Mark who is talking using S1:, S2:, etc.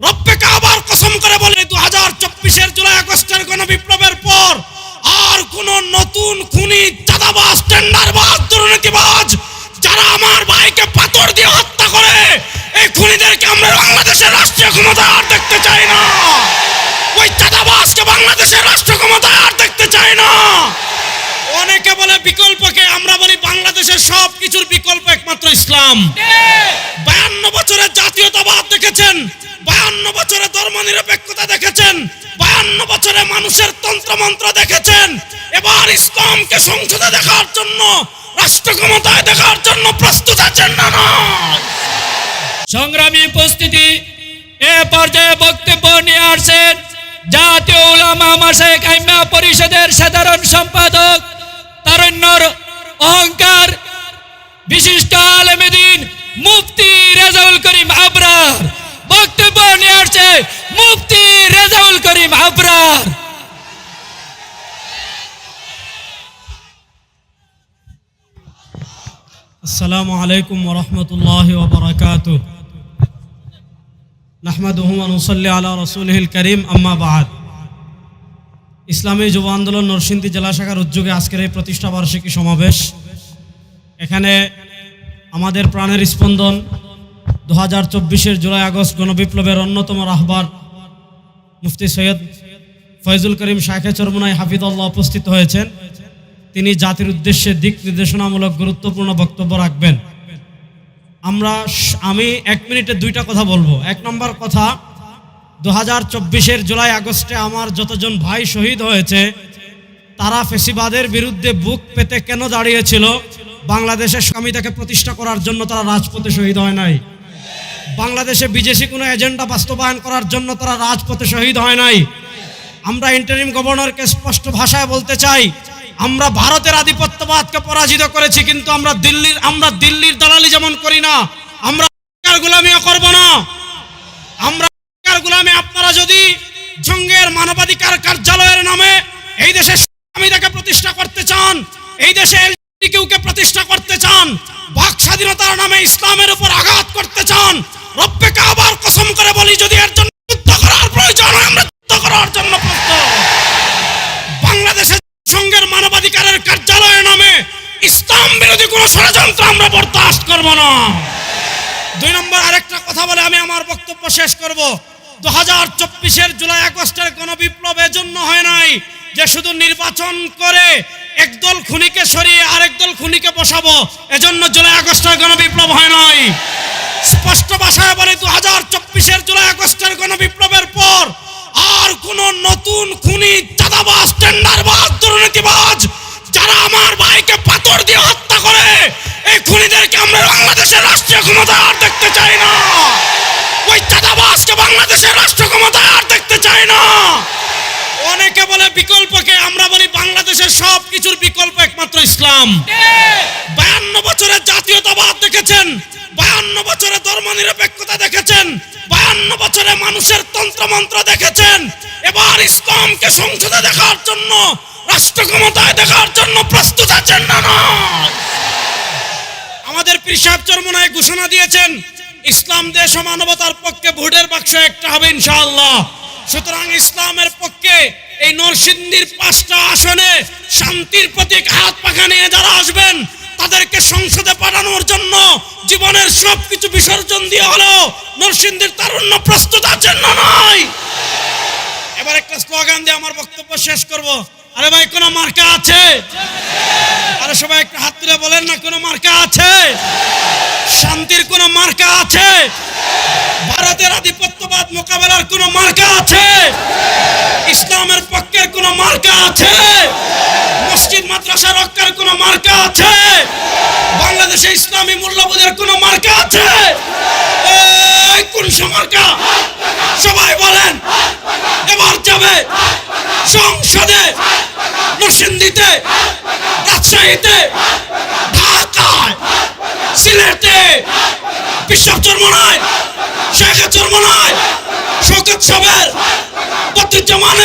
S1: রব্বেকে আবার কসম করে বলে দু হাজার চব্বিশের জুলাই আগস্টের গণ বিপ্লবের পর আর কোন নতুন খুনি চাঁদাবাজ, টেন্ডারবাজ, দুর্নীতিবাজ যারা আমার ভাইকে পাথর দিয়ে হত্যা করে, এই খুনিদেরকে আমরা বাংলাদেশের রাষ্ট্রীয় ক্ষমতায় আর দেখতে চাই না। ওই চাঁদাবাজকে বাংলাদেশের রাষ্ট্র ক্ষমতায় আর দেখতে চাই না। অনেকে বলে বিকল্পকে, আমরা বলি বাংলাদেশের সব কিছুর বিকল্প একমাত্র ইসলাম। বায়ান্ন বছরের জাতীয়তাবাদ দেখেছেন? বছরে ধর্ম নিরপেক্ষতা দেখেছেন, বায়ান্ন বছরে মানুষের তন্ত্রমন্ত্র দেখেছেন, এবার ইসলামকে সংসদে দেখার জন্য, রাষ্ট্র ক্ষমতায় দেখার জন্য প্রস্তুত আছেন না
S2: সংগ্রামী উপস্থিতি, এ পর্যায়ে বক্তব্য নিয়ে আসছেন জাতীয় উলামা মাসেক আইমা পরিষদের সাধারণ সম্পাদক তারণ্যর অহংকার, বিশিষ্ট আলমেদিন মুফতি রেজাউল করিম আবরার। নিয়ে আসছে রেজাউল করিম আবরার।
S1: ইসলামী যুব আন্দোলন নরসিংদী জেলা শাখার উদ্যোগে আজকের এই প্রতিষ্ঠাবার্ষিকী সমাবেশ। এখানে আমাদের প্রাণের স্পন্দন দু হাজার চব্বিশের জুলাই আগস্ট গণবিপ্লবের অন্যতম রাহবার মুফতি সৈয়দ ফয়জুল করিম শাখে চরমনাই হাফিদুল্লাহ উপস্থিত হয়েছেন। তিনি জাতির উদ্দেশ্যে দিক নির্দেশনামূলক গুরুত্বপূর্ণ বক্তব্য রাখবেন। আমরা আমি এক মিনিটে দুইটা কথা বলব। এক নম্বর কথা দু হাজার চব্বিশের জুলাই আগস্টে আমার যতজন ভাই শহীদ হয়েছে, তারা ফেসিবাদের বিরুদ্ধে বুক পেতে কেন দাঁড়িয়েছিল? বাংলাদেশের স্বামী তাকে প্রতিষ্ঠা করার জন্য তারা রাজপথে শহীদ হয় নাই। বাংলাদেশে বিদেশি কোনো এজেন্ডা বাস্তবায়ন করার জন্য তারা রাজপথে শহীদ হয় নাই। আমরা ইন্টারিম গভর্নরকে স্পষ্ট ভাষায় বলতে চাই, আমরা ভারতের আধিপত্যবাদকে পরাজিত করেছি, কিন্তু আমরা দিল্লির আমরা দিল্লির দালালি যেমন করি না, আমরা গোলামিও করব না। আমরা গোলামি, আপনারা যদি জঙ্গের মানবাধিকার কার্যালয়ের নামে এই দেশে স্বামীতাকে প্রতিষ্ঠা করতে চান, এই দেশে প্রতিষ্ঠা করতে চান, বাক স্বাধীনতার নামে ইসলামের উপর আঘাত করতে চান রব্বেকে আবার কসম করে বলি, যদি এর জন্য যুদ্ধ করার প্রয়োজন হয়, আমরা যুদ্ধ করার জন্য প্রস্তুত। বাংলাদেশের সঙ্গের মানবাধিকারের কার্যালয়ের নামে ইসলাম বিরোধী কোন ষড়যন্ত্র আমরা বরদাস্ত করব না। দুই নম্বর আরেকটা কথা বলে আমি আমার বক্তব্য শেষ করব। দু হাজার চব্বিশের জুলাই আগস্টের কোন বিপ্লব এজন্য হয় নাই যে শুধু নির্বাচন করে একদল খুনিকে সরিয়ে আরেক দল খুনিকে বসাবো। এজন্য জুলাই আগস্টের কোন বিপ্লব হয় নাই। ভাষায় বলে, দু হাজার চব্বিশের জুলাই আগস্টের কোন বিপ্লবের পর আর কোন নতুন খুনি চাঁদাবাজ, টেন্ডারবাজ, দুর্নীতিবাজ যারা আমার ভাইকে পাথর দিয়ে হত্যা করে, এই খুনিদেরকে আমরা বাংলাদেশের রাষ্ট্রীয় ক্ষমতায় আর দেখতে চাই না। ওই চাঁদাবাজকে বাংলাদেশের রাষ্ট্র আর দেখতে চাই না। অনেকে বলে, বিকল্পকে আমরা বলি বাংলাদেশের সব কিছুর বিকল্প একমাত্র ইসলাম। বায়ান্ন বছরে ধর্ম নিরপেক্ষতা দেখেছেন বায়ান্ন বছরে মানুষের তন্ত্রমন্ত্র দেখেছেন, এবার ইসলামকে সংসদে দেখার জন্য, রাষ্ট্র ক্ষমতায় দেখার জন্য প্রস্তুত আছেন না আমাদের পীর সাহেব চরমনায় ঘোষণা দিয়েছেন, ইসলাম দেশ মানবতার পক্ষে ভোটের বাক্স একটা হবে ইনশাআল্লাহ। সুতরাং ইসলামের পক্ষে এই নরসিংদীর পাঁচটা আসনে শান্তির প্রতীক হাত পাখা নিয়ে যারা আসবেন তাদেরকে সংসদে পাঠানোর জন্য জীবনের সবকিছু বিসর্জন দিয়ে হলো। নরসিংদীর তারুণ্য প্রস্তুত আছেন না নয় এবার একটা স্লোগান দিয়ে আমার বক্তব্য শেষ করব। আরে ভাই, কোনো মার্কা আছে? আরে সবাই একটা হাত তুলে বলেন না, কোনো মার্কা আছে? শান্তির কোনো মার্কা আছে? ভারতের আধিপত্যবাদ মোকাবেলার কোনো মার্কা আছে? ইসলামের পক্ষের কোনো মার্কা আছে? মসজিদ মাদ্রাসা রক্ষার কোন মার্কা আছে? বাংলাদেশে ইসলামী মূল্যবোধের কোন মার্কা আছে? সবাই বলেন। এবার যাবে সংসদে, নরসিংদীতে, রাজশাহীতে, ঢাকায়, সিলেটে। বিশ্ব চর্মনায় শেখ চর্মনায় শোকত প্রতি জমান